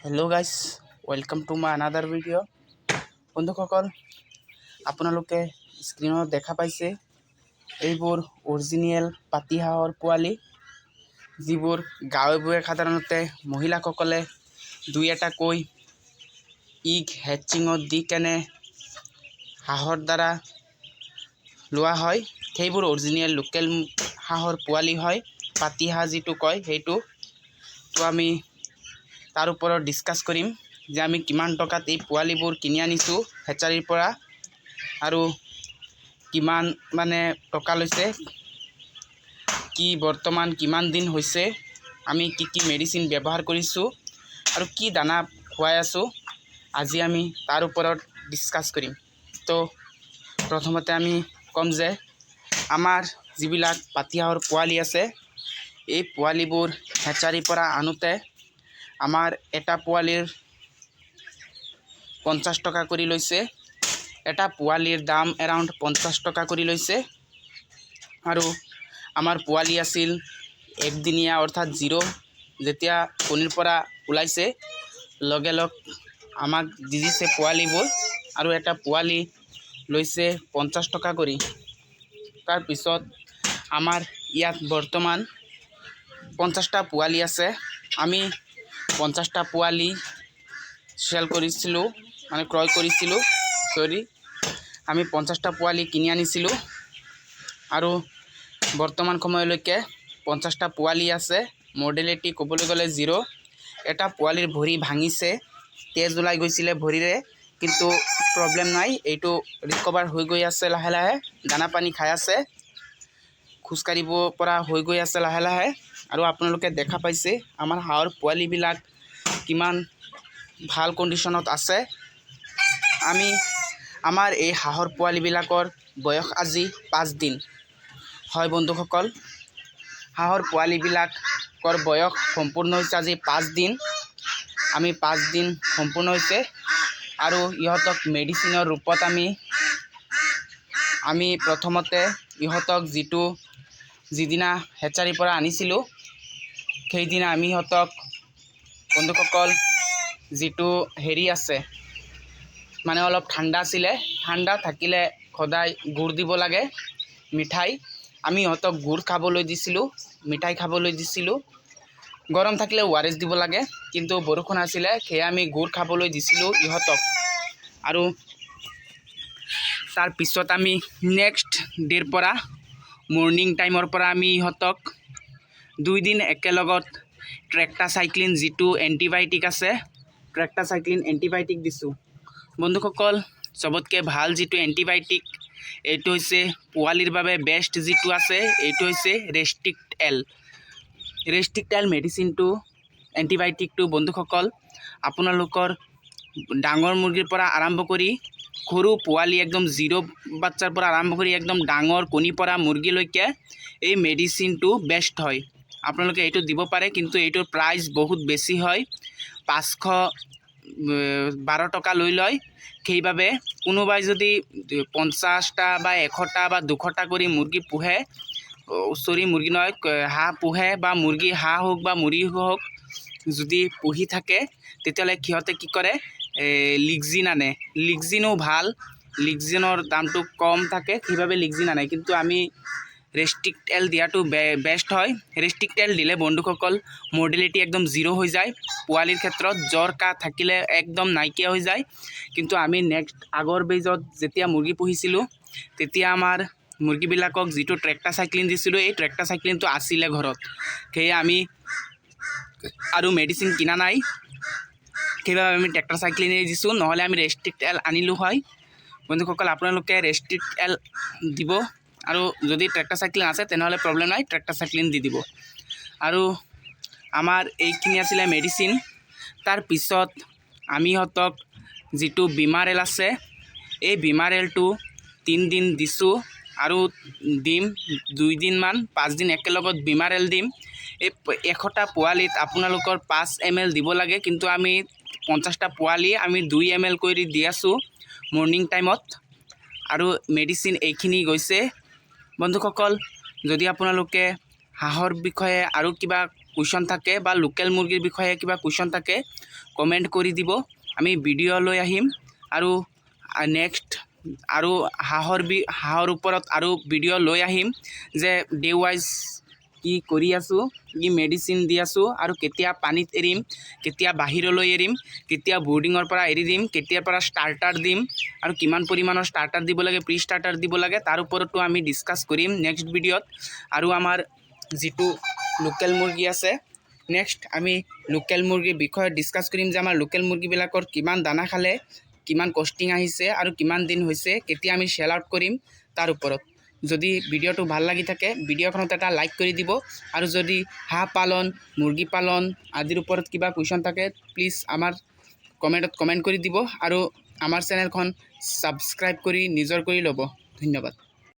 Hello' guys welcome to my another video' বন্ধুসকল আপোনালোকে স্ক্ৰীণত দেখা পাইছে এইবোৰ অৰিজিনেল পাতিহাঁহৰ পোৱালি, যিবোৰ গাঁৱে ভূঞে সাধাৰণতে মহিলাসকলে দুই এটাকৈ ইগ হেচিঙত দি কেনে হাঁহৰ দ্বাৰা লোৱা হয়, সেইবোৰ অৰিজিনেল লোকেল হাঁহৰ পোৱালি হয়, পাতিহাঁহ যিটো কয় সেইটো। তো আমি তাৰ ওপৰত ডিছকাছ কৰিম যে আমি কিমান টকাত এই পোৱালিবোৰ কিনি আনিছোঁ হেচাৰীৰ পৰা আৰু কিমান মানে টকা লৈছে, কি বৰ্তমান কিমান দিন হৈছে, আমি কি কি মেডিচিন ব্যৱহাৰ কৰিছোঁ আৰু কি দানা খুৱাই আছোঁ, আজি আমি তাৰ ওপৰত ডিছকাছ কৰিম তো প্ৰথমতে আমি ক'ম যে আমাৰ যিবিলাক পাতিহাঁহৰ পোৱালি আছে, এই পোৱালিবোৰ হেচাৰীৰ পৰা আনোতে আমাৰ এটা পোৱালিৰ পঞ্চাছ টকা কৰি লৈছে এটা পোৱালিৰ দাম এৰাউণ্ড পঞ্চাছ টকা কৰি লৈছে আৰু আমাৰ পোৱালি আছিল একদিনীয়া অৰ্থাৎ জিৰ' যেতিয়া কণীৰ পৰা ওলাইছে। লগে লগ আমাক দি দিছে পোৱালিবোৰ আৰু এটা পোৱালি লৈছে পঞ্চাছ টকা কৰি। তাৰপিছত আমাৰ ইয়াত বৰ্তমান পঞ্চাছটা পোৱালি আছে। আমি পঞ্চাছটা পোৱালি চেল কৰিছিলোঁ মানে ক্ৰয় কৰিছিলোঁ চৰি আমি পঞ্চাছটা পোৱালি কিনি আনিছিলোঁ আৰু বৰ্তমান সময়লৈকে পঞ্চাছটা পোৱালি আছে মৰ্ডেলিটি ক'বলৈ গ'লে জিৰ' এটা পোৱালিৰ ভৰি ভাঙিছে, তেজ ওলাই গৈছিলে ভৰিৰে, কিন্তু প্ৰব্লেম নাই, এইটো ৰিকভাৰ হৈ গৈ আছে লাহে লাহে, দানা পানী খাই আছে, খোজকাঢ়িব পৰা হৈ গৈ আছে লাহে লাহে। আৰু আপোনালোকে দেখা পাইছে, আমাৰ হাঁহৰ পোৱালিবিলাক কিমান ভালো কণ্ডিশ্যনত আছে। আমি, আমাৰ এই হাঁহৰ পোৱালিবিলাকৰ বয়স আজি পাঁচদিন হয় বন্ধুসকল, হাঁহৰ পোৱালিবিলাকৰ বয়স সম্পূৰ্ণ হৈছে আজি পাঁচদিন আমি পাঁচদিন সম্পূৰ্ণ হৈছে আৰু ইহঁতক মেডিচিনৰ ৰূপত আমি আমি প্ৰথমতে ইহঁতক যিটো, যিদিনা হেচাৰীৰ পৰা আনিছিলোঁ সেইদিনা আমি ইহঁতক বন্ধুসকল যিটো হেৰি আছে মানে অলপ ঠাণ্ডা আছিলে, ঠাণ্ডা থাকিলে সদায় গুড় দিব লাগে, মিঠাই। আমি ইহঁতক গুড় খাবলৈ দিছিলোঁ, মিঠাই খাবলৈ দিছিলোঁ। গৰম থাকিলে অ' আৰ এছ দিব লাগে, কিন্তু বৰষুণ আছিলে, সেয়ে আমি গুড় খাবলৈ দিছিলোঁ ইহঁতক। আৰু তাৰপিছত আমি নেক্সট ডে'ৰ পৰা মৰ্ণিং টাইমৰ পৰা আমি ইহঁতক দুইদিন একেলগত ট্ৰেক্টাচাইক্লিন যিটো এণ্টিবায়'টিক আছে, ট্ৰেক্টাচাইক্লিন এণ্টিবায়'টিক দিছোঁ। বন্ধুসকল, চবতকৈ ভালো যিটো এণ্টিবায়'টিক, এইটো হৈছে পোৱালিৰ বাবে বেষ্ট যিটো আছে, এইটো হৈছে ৰেষ্ট্ৰিক্ট এল ৰেষ্ট্ৰিক্ট এল মেডিচিনটো, এণ্টিবায়'টিকটো, বন্ধুসকল, আপোনালোকৰ ডাঙৰ মুৰ্গীৰ পৰা আৰম্ভ কৰি সৰু পোৱালি একদম জিৰ' বাচ্ছাৰ পৰা আৰম্ভ কৰি একদম ডাঙৰ কণী পৰা মুৰ্গীলৈকে এই মেডিচিনটো বেষ্ট হয়। আপোনালোকে এইটো দিব পাৰে, কিন্তু এইটোৰ প্ৰাইচ বহুত বেছি হয়। পাঁচশো বাৰ টকা লৈ লয়। সেইবাবে কোনোবাই যদি পঞ্চাছটা বা এশটা বা দুশটা কৰি মুৰ্গী পোহে, চৰি মুৰ্গী নহয়, হাঁহ পোহে বা মুৰ্গী হাঁহ হওক বা মুৰ্গী হওক, যদি পুহি থাকে, তেতিয়াহ'লে সিহঁতে কি কৰে লিগজিন আনে। লিগজিনো ভালো, লিগজিনৰ দামটো কম থাকে, সেইবাবে লিগজিন আনে। কিন্তু আমি ৰেষ্ট্ৰিক্ট এল দিয়াটো বেষ্ট হয়। ৰেষ্ট্ৰিক্ট এল দিলে বন্ধুসকল মৰ্ডিলিটি একদম জিৰ' হৈ যায়। পোৱালিৰ ক্ষেত্ৰত জ্বৰ, কাহ থাকিলে একদম নাইকিয়া হৈ যায়। কিন্তু আমি নেক্সট আগৰ বেজত যেতিয়া মুৰ্গী পুহিছিলোঁ, তেতিয়া আমাৰ মুৰ্গীবিলাকক যিটো ট্ৰেক্টাচাইক্লিন দিছিলোঁ, এই ট্ৰেক্টাচাইক্লিনটো আছিলে ঘৰত। সেয়ে আমি আৰু মেডিচিন কিনা নাই। সেইবাবে আমি ট্ৰেক্টাচাইক্লিনেই দিছোঁ। নহ'লে আমি ৰেষ্ট্ৰিক্ট এল আনিলোঁ হয়। বন্ধুসকল, আপোনালোকে ৰেষ্ট্ৰিক্ট এল দিব। আৰু যদি ট্ৰেক্টাচাইক্লিন আছে, তেনেহ'লে প্ৰব্লেম নাই ট্ৰেক্টাচাইক্লিন দি দিব। আৰু আমাৰ এইখিনি আছিলে মেডিচিন তাৰপিছত আমি ইহঁতক যিটো বিমাৰেল আছে, এই বিমাৰেলটো তিনিদিন দিছোঁ আৰু দিম দুইদিনমান পাঁচদিন একেলগত বিমাৰেল দিম। এই এশটা পোৱালিত আপোনালোকৰ পাঁচ এম এল দিব লাগে, কিন্তু আমি পঞ্চাছটা পোৱালি আমি দুই এম এল কৰি দি আছোঁ মৰ্ণিং টাইমত আৰু মেডিচিন এইখিনি গৈছে বন্ধুসকল, যদি আপোনালোকে হাঁহৰ বিষয়ে আৰু কিবা কুৱেশ্যন থাকে বা লোকেল মুৰ্গীৰ বিষয়ে কিবা কুৱেশ্যন থাকে, কমেণ্ট কৰি দিব। আমি ভিডিঅ' লৈ আহিম আৰু নেক্সট আৰু হাঁহৰ বি, হাঁহৰ ওপৰত আৰু ভিডিঅ' লৈ আহিম যে ডে ৱাইজ কি কৰি আছোঁ, কি মেডিচিন দি আছোঁ আৰু কেতিয়া পানীত এৰিম, কেতিয়া বাহিৰলৈ এৰিম, কেতিয়া বৰ্ডিঙৰ পৰা এৰি দিম, কেতিয়াৰ পৰা ষ্টাৰ্টাৰ দিম আৰু কিমান পৰিমাণৰ ষ্টাৰ্টাৰ দিব লাগে প্ৰি ষ্টাৰ্টাৰ দিব লাগে, তাৰ ওপৰতো আমি ডিছকাছ কৰিম নেক্সট ভিডিঅ'ত আৰু আমাৰ যিটো লোকেল মুৰ্গী আছে নেক্সট আমি লোকেল মুৰ্গীৰ বিষয়ে ডিছকাছ কৰিম যে আমাৰ লোকেল মুৰ্গীবিলাকৰ কিমান দানা খালে, কিমান কষ্টিং আহিছে আৰু কিমান দিন হৈছে, কেতিয়া আমি চেল আউট কৰিম, তাৰ ওপৰত। যদি ভিডিঅ'টো ভালো লাগি থাকে, ভিডিঅ'খনত এটা লাইক কৰি দিব। আৰু যদি হাঁহ পালন, মুৰ্গী পালন আদিৰ ওপৰত কিবা কুৱেশ্যন থাকে প্লিজ আমাৰ কমেণ্টত কমেণ্ট কৰি দিব। আৰু আমাৰ চেনেলখন ছাবস্ক্ৰাইব কৰি নিজৰ কৰি ল'ব। ধন্যবাদ।